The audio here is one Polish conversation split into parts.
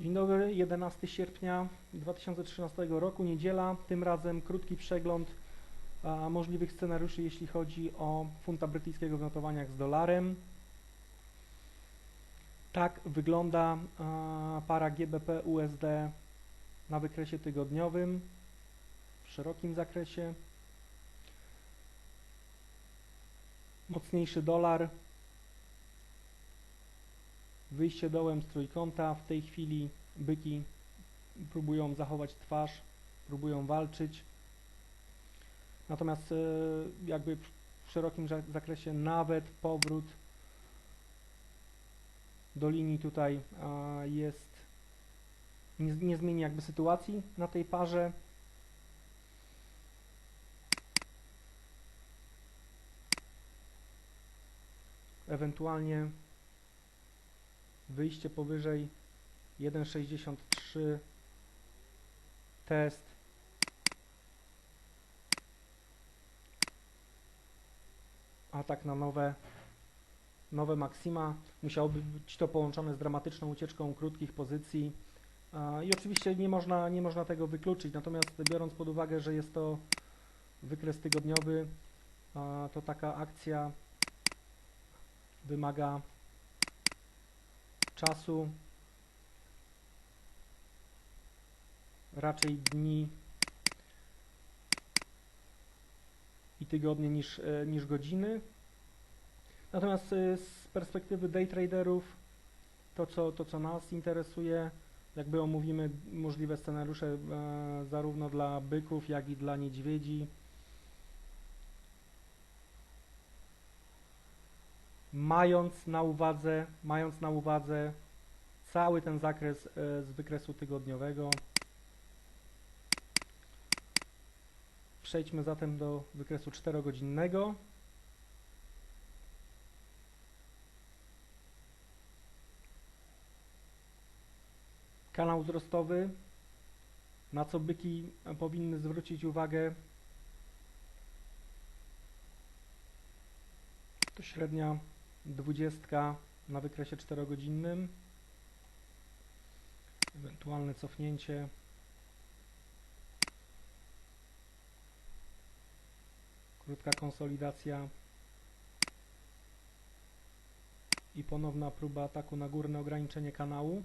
Dzień dobry, 11 sierpnia 2013 roku, niedziela. Tym razem krótki przegląd a, możliwych scenariuszy, jeśli chodzi o funta brytyjskiego w notowaniach z dolarem. Tak wygląda a, para GBP USD na wykresie tygodniowym w szerokim zakresie. Mocniejszy dolar, wyjście dołem z trójkąta. W tej chwili byki próbują zachować twarz, próbują walczyć. Natomiast e, jakby w szerokim za- zakresie nawet powrót do linii tutaj jest nie, nie zmieni jakby sytuacji na tej parze. Ewentualnie wyjście powyżej 1.63 test. Atak na nowe nowe maksima musiałoby być to połączone z dramatyczną ucieczką krótkich pozycji. I oczywiście nie można, nie można tego wykluczyć. Natomiast biorąc pod uwagę, że jest to wykres tygodniowy to taka akcja wymaga czasu, raczej dni i tygodnie niż, e, niż godziny. Natomiast e, z perspektywy day traderów, to co, to co nas interesuje, jakby omówimy możliwe scenariusze e, zarówno dla byków, jak i dla niedźwiedzi. Mając na uwadze, mając na uwadze cały ten zakres e, z wykresu tygodniowego. Przejdźmy zatem do wykresu 4-godzinnego. Kanał wzrostowy, na co byki powinny zwrócić uwagę, to średnia dwudziestka na wykresie 4-godzinnym, ewentualne cofnięcie. Krótka konsolidacja i ponowna próba ataku na górne ograniczenie kanału.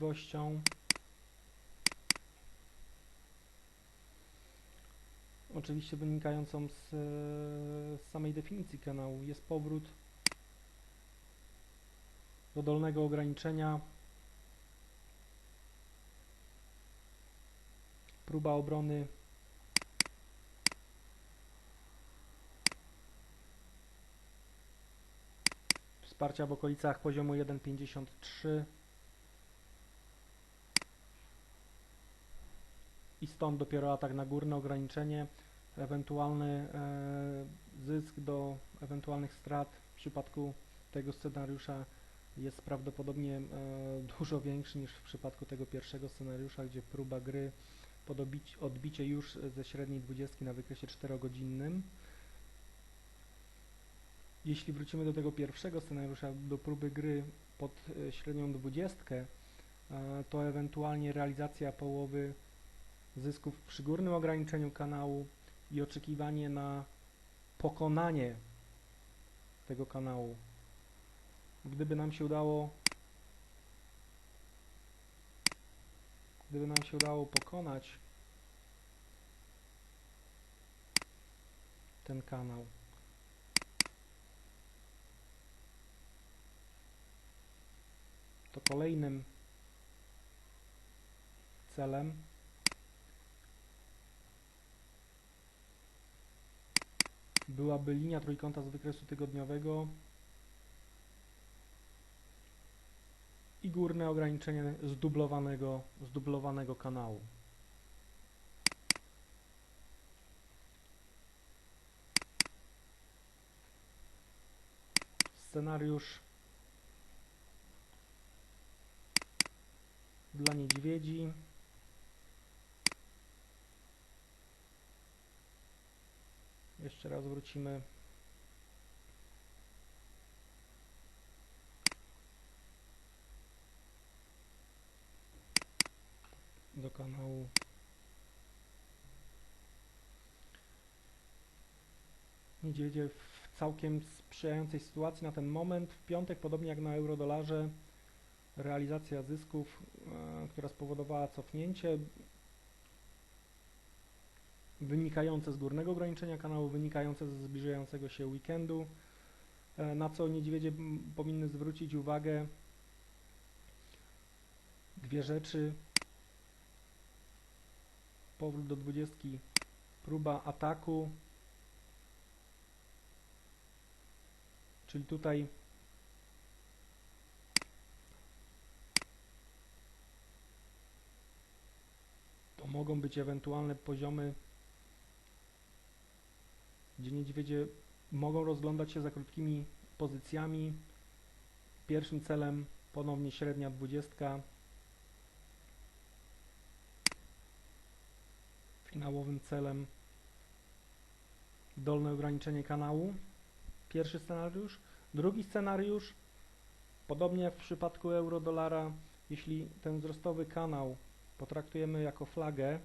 Możliwością oczywiście wynikającą z, z samej definicji kanału jest powrót do dolnego ograniczenia. Próba obrony. Wsparcia w okolicach poziomu 1.53 i stąd dopiero atak na górne ograniczenie, ewentualny e, zysk do ewentualnych strat w przypadku tego scenariusza jest prawdopodobnie e, dużo większy niż w przypadku tego pierwszego scenariusza, gdzie próba gry pod odbicie już ze średniej 20 na wykresie 4-godzinnym. Jeśli wrócimy do tego pierwszego scenariusza, do próby gry pod e, średnią 20, e, to ewentualnie realizacja połowy zysków przy górnym ograniczeniu kanału i oczekiwanie na pokonanie tego kanału. Gdyby nam się udało gdyby nam się udało pokonać ten kanał to kolejnym celem byłaby linia trójkąta z wykresu tygodniowego i górne ograniczenie zdublowanego, zdublowanego kanału. Scenariusz dla niedźwiedzi Jeszcze raz wrócimy. Do kanału. Niedźwiedzie w całkiem sprzyjającej sytuacji na ten moment. W piątek, podobnie jak na eurodolarze, realizacja zysków, e, która spowodowała cofnięcie wynikające z górnego ograniczenia kanału, wynikające ze zbliżającego się weekendu, e, na co niedźwiedzie powinny zwrócić uwagę dwie rzeczy. Powrót do dwudziestki, próba ataku, czyli tutaj to mogą być ewentualne poziomy, gdzie niedźwiedzie mogą rozglądać się za krótkimi pozycjami. Pierwszym celem ponownie średnia dwudziestka. Finałowym celem dolne ograniczenie kanału. Pierwszy scenariusz. Drugi scenariusz, podobnie jak w przypadku euro-dolara, jeśli ten wzrostowy kanał potraktujemy jako flagę,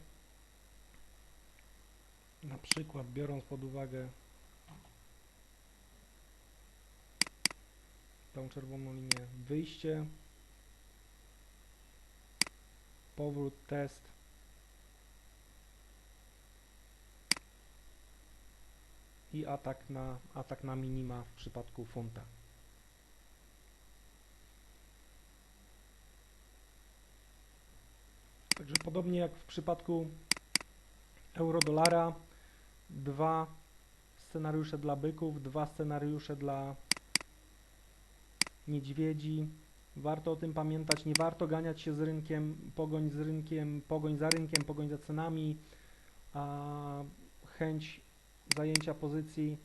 na przykład biorąc pod uwagę tą czerwoną linię wyjście, powrót, test, i atak na, atak na minima w przypadku funta. Także podobnie jak w przypadku euro-dolara, dwa scenariusze dla byków, dwa scenariusze dla niedźwiedzi. Warto o tym pamiętać, nie warto ganiać się z rynkiem, pogoń z rynkiem, pogoń za rynkiem, pogoń za cenami, a chęć zajęcia pozycji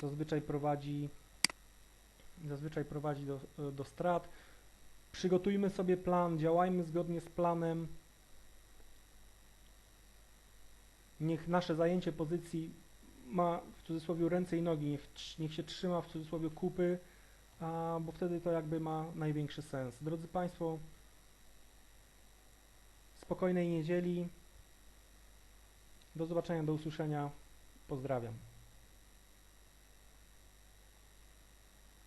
zazwyczaj prowadzi zazwyczaj prowadzi do, do strat. Przygotujmy sobie plan, działajmy zgodnie z planem. Niech nasze zajęcie pozycji ma w cudzysłowie ręce i nogi, niech, niech się trzyma w cudzysłowie kupy, a, bo wtedy to jakby ma największy sens. Drodzy Państwo, spokojnej niedzieli. Do zobaczenia, do usłyszenia. Pozdrawiam.